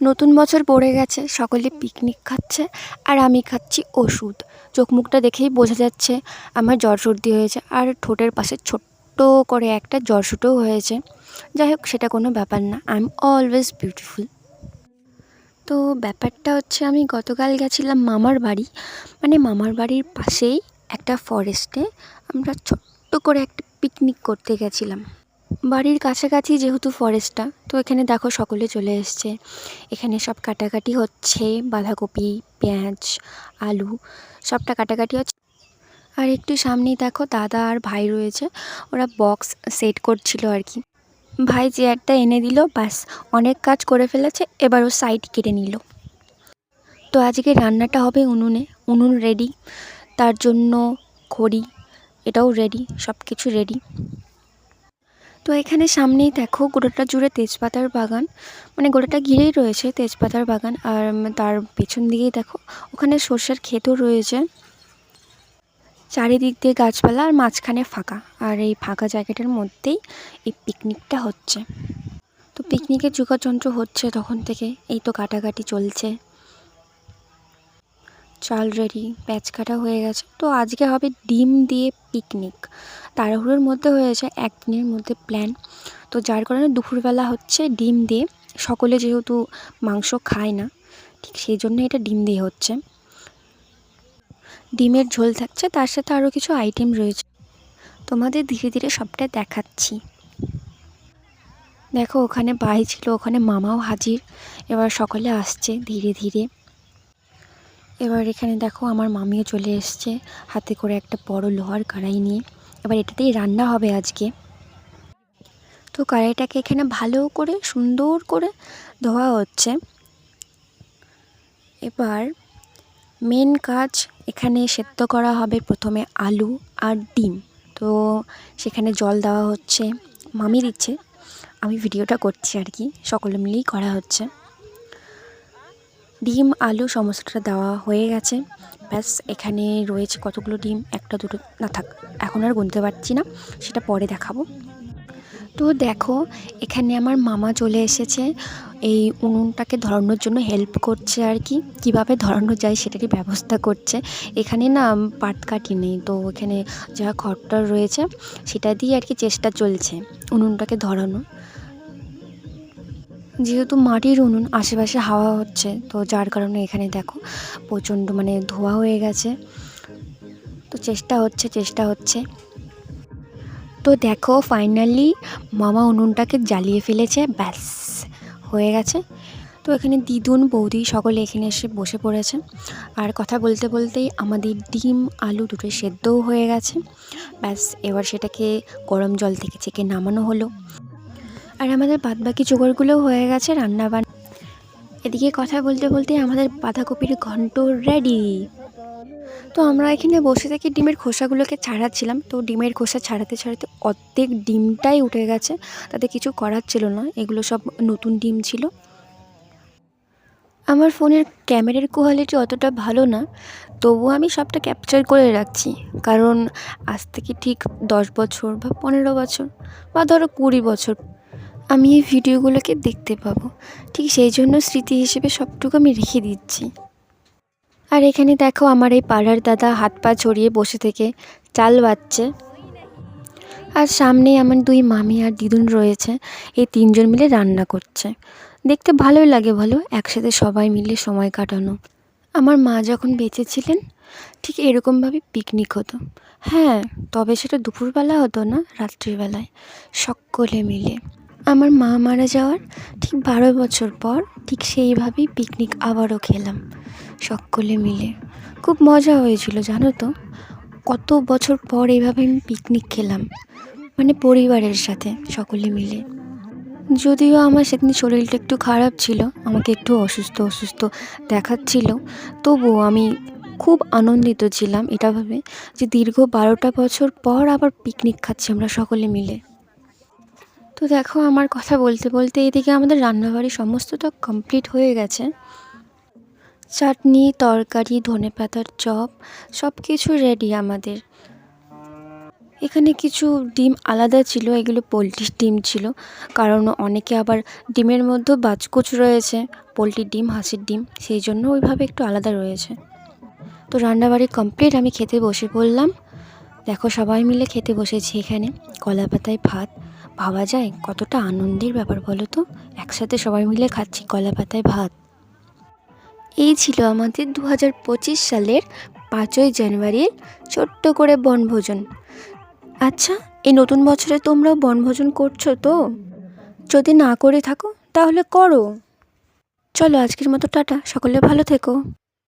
নতুন বছর পড়ে গেছে, সকলে পিকনিক খাচ্ছে আর আমি খাচ্ছি ওষুধ। চোখ মুখটা দেখেই বোঝা যাচ্ছে আমার জ্বর সর্দি হয়েছে আর ঠোঁটের পাশে ছোট্ট করে একটা জ্বর সুটোও হয়েছে। যাই হোক, সেটা কোনো ব্যাপার না আই এম অলওয়েজ বিউটিফুল তো ব্যাপারটা হচ্ছে আমি গতকাল গেছিলাম মামার বাড়ি। মানে মামার বাড়ির পাশেই একটা ফরেস্টে আমরা ছোট্ট করে একটা পিকনিক করতে গেছিলাম। বাড়ির কাছাকাছি যেহেতু ফরেস্টটা তো এখানে দেখো সকলে চলে এসছে। এখানে সব কাটাকাটি হচ্ছে, বাঁধাকপি, পেঁয়াজ, আলু, সবটা কাটাকাটি হচ্ছে। আর একটু সামনেই দেখো দাদা আর ভাই রয়েছে, ওরা বক্স সেট করছিল আর কি। ভাই চেয়ারটা এনে দিল, ব্যাস, অনেক কাজ করে ফেলেছে, এবার ও সাইড কেটে নিল। তো আজকে রান্নাটা হবে উনুনে, উনুন রেডি তার জন্য খড়ি এটাও রেডি সব কিছু রেডি তো এখানে সামনেই দেখো গোটাটা জুড়ে তেজপাতার বাগান। মানে গোটাটা ঘিরেই রয়েছে তেজপাতার বাগান। আর তার পেছন দিকেই দেখো, ওখানে সর্ষের ক্ষেতও রয়েছে। চারিদিক দিয়ে গাছপালা আর মাঝখানে ফাঁকা। আর এই ফাঁকা জায়গাটার মধ্যেই এই পিকনিকটা হচ্ছে। তো পিকনিকের যোগাযন্ত্র হচ্ছে তখন থেকে, এই তো কাটাকাটি চলছে। চাল রেডি, প্যাঁচ কাটা হয়ে গেছে। তো আজকে হবে ডিম দিয়ে পিকনিক তাড়াহুড়োর মধ্যে হয়েছে একদিনের মধ্যে প্ল্যান তো যার কারণে দুপুরবেলা হচ্ছে ডিম দিয়ে, সকলে যেহেতু মাংস খায় না, ঠিক সেই জন্য এটা ডিম দিয়ে হচ্ছে। ডিমের ঝোল থাকছে, তার সাথে আরও কিছু আইটেম রয়েছে। তোমাদের ধীরে ধীরে সবটা দেখাচ্ছি। দেখো, ওখানে ভাই ছিল, ওখানে মামাও হাজির। এবার সকলে আসছে ধীরে ধীরে। এবার এখানে দেখো আমার মামিও চলে এসছে হাতে করে একটা বড় লোহার কড়াই নিয়ে। এবার এটাতেই রান্না হবে আজকে। তো কড়াইটাকে এখানে ভালো করে, সুন্দর করে ধোয়া হচ্ছে। এবার মেন কাজ এখানে সেদ্ধ করা হবে প্রথমে আলু আর ডিম। তো সেখানে জল দেওয়া হচ্ছে মামি দিচ্ছে আমি ভিডিওটা করছি আর কি, সকলে মিলেই করা হচ্ছে। ডিম, আলু সমস্তটা দেওয়া হয়ে গেছে। ব্যাস, এখানে রয়েছে কতগুলো ডিম? একটা, দুটো, না থাক, এখন আর গুনতে পারছি না, সেটা পরে দেখাবো। তো দেখো, এখানে আমার মামা চলে এসেছে। এই উনুনটাকে ধরানোর জন্য হেল্প করছে আর কি। কীভাবে ধরানো যায় সেটারই ব্যবস্থা করছে। এখানে না পাটকাঠি নেই, তো এখানে যা খড়টা রয়েছে, সেটা দিয়ে আর কি চেষ্টা চলছে উনুনটাকে ধরানো। যেহেতু মাটির উনুন, আশেপাশে হাওয়া হচ্ছে, তো যার কারণে এখানে দেখো প্রচণ্ড মানে ধোয়া হয়ে গেছে। তো চেষ্টা হচ্ছে চেষ্টা হচ্ছে। তো দেখো ফাইনালি মামা উনুনটাকে জ্বালিয়ে ফেলেছে, ব্যাস, হয়ে গেছে। তো এখানে দিদুন, বৌদি সকলে এখানে এসে বসে পড়েছে। আর কথা বলতে বলতেই আমাদের ডিম, আলু দুটোই সেদ্ধও হয়ে গেছে। ব্যাস, এবার সেটাকে গরম জল থেকে চেকে নামানো হলো। আর আমাদের বাদবাকি জোগাড়গুলোও হয়ে গেছে রান্না বান এদিকে কথা বলতে বলতে আমাদের বাঁধাকপির ঘন্ট রেডি তো আমরা এখানে বসে থেকে ডিমের খোসাগুলোকে ছাড়াচ্ছিলাম। তো ডিমের খোসা ছাড়াতে ছাড়াতে অর্ধেক ডিমটাই উঠে গেছে। তাতে কিছু করার ছিল না। এগুলো সব নতুন ডিম ছিল। আমার ফোনের ক্যামেরার কোয়ালিটি অতটা ভালো না। তবুও আমি সবটা ক্যাপচার করে রাখছি। কারণ আজ থেকে ঠিক দশ বছর বা পনেরো বছর বা ধরো কুড়ি বছর আমি এই ভিডিওগুলোকে দেখতে পাবো। ঠিক সেই জন্য স্মৃতি হিসেবে সবটুকু আমি রেখে দিচ্ছি। আর এখানে দেখো আমার এই পাড়ার দাদা হাত পা ছড়িয়ে বসে থেকে চাল বাচ্ছে। আর সামনেই আমার দুই মামি আর দিদুন রয়েছে। এই তিনজন মিলে রান্না করছে। দেখতে ভালোই লাগে বলো, একসাথে সবাই মিলে সময় কাটানো। আমার মা যখন বেঁচে ছিলেন, ঠিক এরকমভাবে পিকনিক হতো। হ্যাঁ তবে সেটা দুপুরবেলা হতো না, রাত্রিবেলায়। সকলে মিলে। আমার মা মারা যাওয়ার ঠিক বারো বছর পর ঠিক সেইভাবেই পিকনিক আবারও খেলাম, সকলে মিলে। খুব মজা হয়েছিল, জানো তো? কত বছর পর এইভাবে আমি পিকনিক খেলাম মানে পরিবারের সাথে, সকলে মিলে। যদিও আমার সেদিন শরীরটা একটু খারাপ ছিল, আমাকে একটু অসুস্থ অসুস্থ দেখাচ্ছিল, তবুও আমি খুব আনন্দিত ছিলাম এটা ভাবে যে দীর্ঘ বারোটা বছর পর আবার পিকনিক খাচ্ছি আমরা সকলে মিলে। তো দেখো আমার কথা বলতে বলতে এদিকে আমাদের রান্নাবাড়ি সমস্তটা কমপ্লিট হয়ে গেছে। চাটনি, তরকারি, ধনে পাতার চপ সব কিছু রেডি আমাদের। এখানে কিছু ডিম আলাদা ছিল, এগুলো পোলট্রির ডিম ছিল, কারণ অনেকে আবার ডিমের মধ্যেও বাজকুচ রয়েছে পোলট্রির ডিম, হাঁসের ডিম, সেই জন্য ওইভাবে একটু আলাদা রয়েছে। তো রান্নাবাড়ি কমপ্লিট আমি খেতে বসে পড়লাম। দেখো সবাই মিলে খেতে বসেছি এখানে কলা পাতায় ভাত ভাবা যায়? কতটা আনন্দের ব্যাপার বলো তো? একসাথে সবাই মিলে খাচ্ছি কলা পাতায় ভাত। এই ছিল আমাদের দু হাজার পঁচিশ সালের পাঁচই জানুয়ারির ছোট্ট করে বনভোজন। আচ্ছা এই নতুন বছরে তোমরাও বনভোজন করছ তো? যদি না করে থাকো, তাহলে করো। চলো আজকের মতো টাটা। সকলে ভালো থেকো।